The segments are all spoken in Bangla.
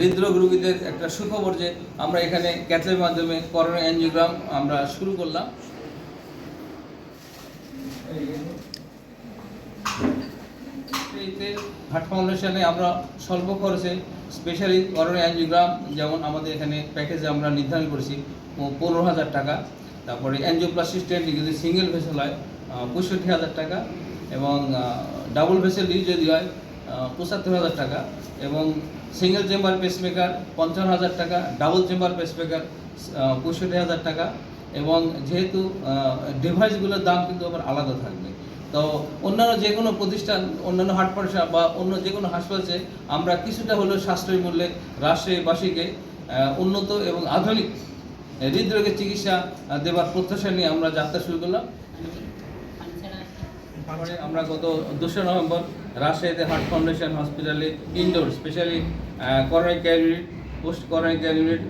হৃদরোগ রোগীদের একটা সুখবর যে আমরা এখানে ক্যাথলের মাধ্যমে করোনা অ্যাঞ্জিওগ্রাম আমরা শুরু করলাম। হার্ট ফাউন্ডেশনে আমরা স্বল্প খরচে স্পেশালি করোনা অ্যাঞ্জিওগ্রাম যেমন আমাদের এখানে প্যাকেজে আমরা নির্ধারণ করেছি পনেরো হাজার টাকা। তারপরে অ্যাঞ্জিওপ্লাস্টিক স্টেন্ট যদি সিঙ্গেল ভেসেল হয় পঁয়ষট্টি হাজার টাকা এবং ডাবল ভেসেল যদি হয় পঁচাত্তর হাজার টাকা এবং সিঙ্গেল চেম্বার পেসমেকার পঞ্চান্ন হাজার টাকা ডাবল চেম্বার পেসমেকার পঁয়ষট্টি হাজার টাকা এবং যেহেতু ডিভাইসগুলোর দাম কিন্তু আবার আলাদা থাকবে। তো অন্যান্য যে কোনো প্রতিষ্ঠান অন্যান্য হাট পয়সা বা অন্য যে কোনো হাসপাতালে আমরা কিছুটা হলেও সাশ্রয়ী মূল্যে আহ, উন্নত এবং আধুনিক হৃদরোগের চিকিৎসা দেবার প্রত্যাশা নিয়ে আমরা যাত্রা শুরু করলাম। আমরা গত দোসরা নভেম্বর রাজশাহীতে হার্ট ফাউন্ডেশন হসপিটালে indoor specially coronary care unit post coronary care unit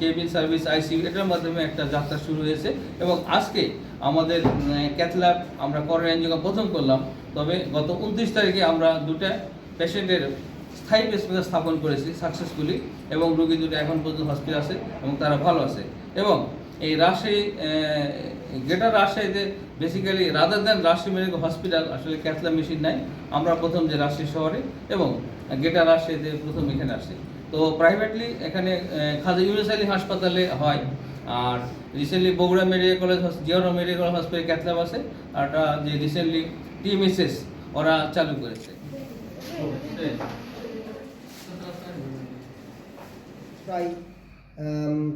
cabin service ICU এটার মাধ্যমে একটা যাত্রা শুরু হয়েছে এবং আজকে আমাদের ক্যাথল্যাব আমরা করোনা এনজিও প্রথম করলাম। তবে গত উনত্রিশ তারিখে আমরা দুটা পেশেন্টের স্থায়ী পেসমেকার স্থাপন করেছি সাকসেসফুলি এবং রোগী দুটো এখন পর্যন্ত হসপিটাল আছে এবং তারা ভালো আছে। এবং এই রাজশাহী গ্রেটার রাজশাহীতে basically rather than Rajshahi medical hospital আসলে ক্যাথলা মেশিন নাই। আমরা প্রথম যে রাজশাহী শহরে এবং গ্রেটার রাজশাহীতে প্রথম এখানে আসছি। তো প্রাইভেটলি এখানে খাজা ইউনুস আলী হাসপাতালে হয়। আর রিসেন্টলি বগুড়া মেডিকেল কলেজ জিয়ানো মেডিকেল হসপিটাল ক্যাথলাব আছে। আর যে রিসেন্টলি টিএমএসএস ওরা চালু করেছে। প্রায়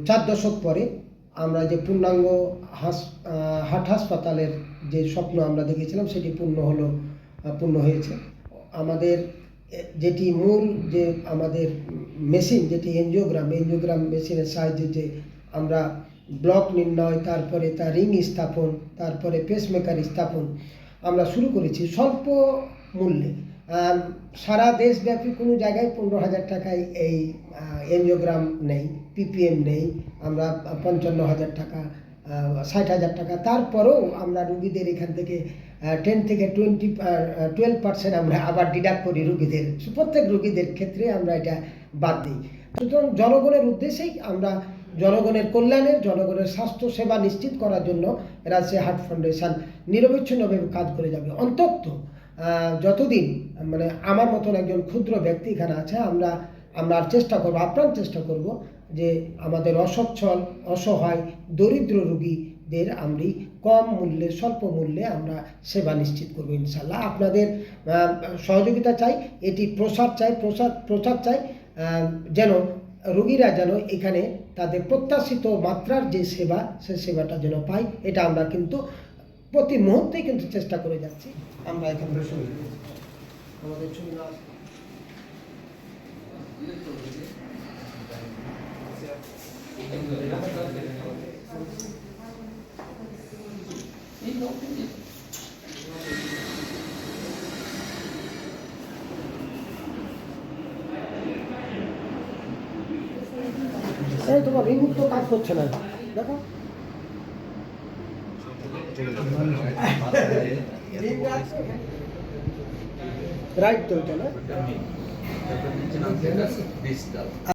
চার দশক পরে আমরা যে পূর্ণাঙ্গ হাস হাট হাসপাতালের যে স্বপ্ন আমরা দেখেছিলাম, সেটি পূর্ণ হলো পূর্ণ হয়েছে। আমাদের যেটি মূল যে আমাদের মেশিন, যেটি এনজিওগ্রাম এনজিওগ্রাম মেশিনের সাহায্যে যে আমরা ব্লক নির্ণয়, তারপরে তার রিং স্থাপন, তারপরে পেসমেকার স্থাপন আমরা শুরু করেছি স্বল্প মূল্যে। সারা দেশব্যাপী কোনো জায়গায় পনেরো হাজার টাকায় এই এনজিওগ্রাম নেই পিপিএম নেই, আমরা পঞ্চান্ন হাজার টাকা ষাট হাজার টাকা। তারপরেও আমরা রুগীদের এখান থেকে টেন থেকে টোয়েন্টি টুয়েলভ পার্সেন্ট আমরা আবার ডিডাক্ট করি রুগীদের। প্রত্যেক রুগীদের ক্ষেত্রে আমরা এটা বাদ দিই। সুতরাং জনগণের উদ্দেশ্যেই আমরা জনগণের কল্যাণের, জনগণের স্বাস্থ্য সেবা নিশ্চিত করার জন্য রাজশাহী হার্ট ফাউন্ডেশন নিরবিচ্ছিন্নভাবে কাজ করে যাবে। অন্তত যতদিন মানে আমার মতন একজন ক্ষুদ্র ব্যক্তি এখানে আছে, আমরা আমরা চেষ্টা করব, আপ্রাণ চেষ্টা করব যে আমাদের অসচ্ছল, অসহায়, দরিদ্র রুগীদের আমরা কম মূল্যে, স্বল্প মূল্যে আমরা সেবা নিশ্চিত করব ইনশাল্লাহ। আপনাদের সহযোগিতা চাই, এটি প্রসার চাই, প্রসার, প্রচার চাই যেন রুগীরা যেন এখানে তাদের প্রত্যাশিত মাত্রার যে সেবা, সে সেবাটা যেন পায়, এটা আমরা কিন্তু প্রতি মুহূর্তেই কিন্তু চেষ্টা করে যাচ্ছি। আমরা এখান থেকে করি। আমাদের তোমার রিমোট তো কাজ করছে না। দেখো। রাইট তো এটা না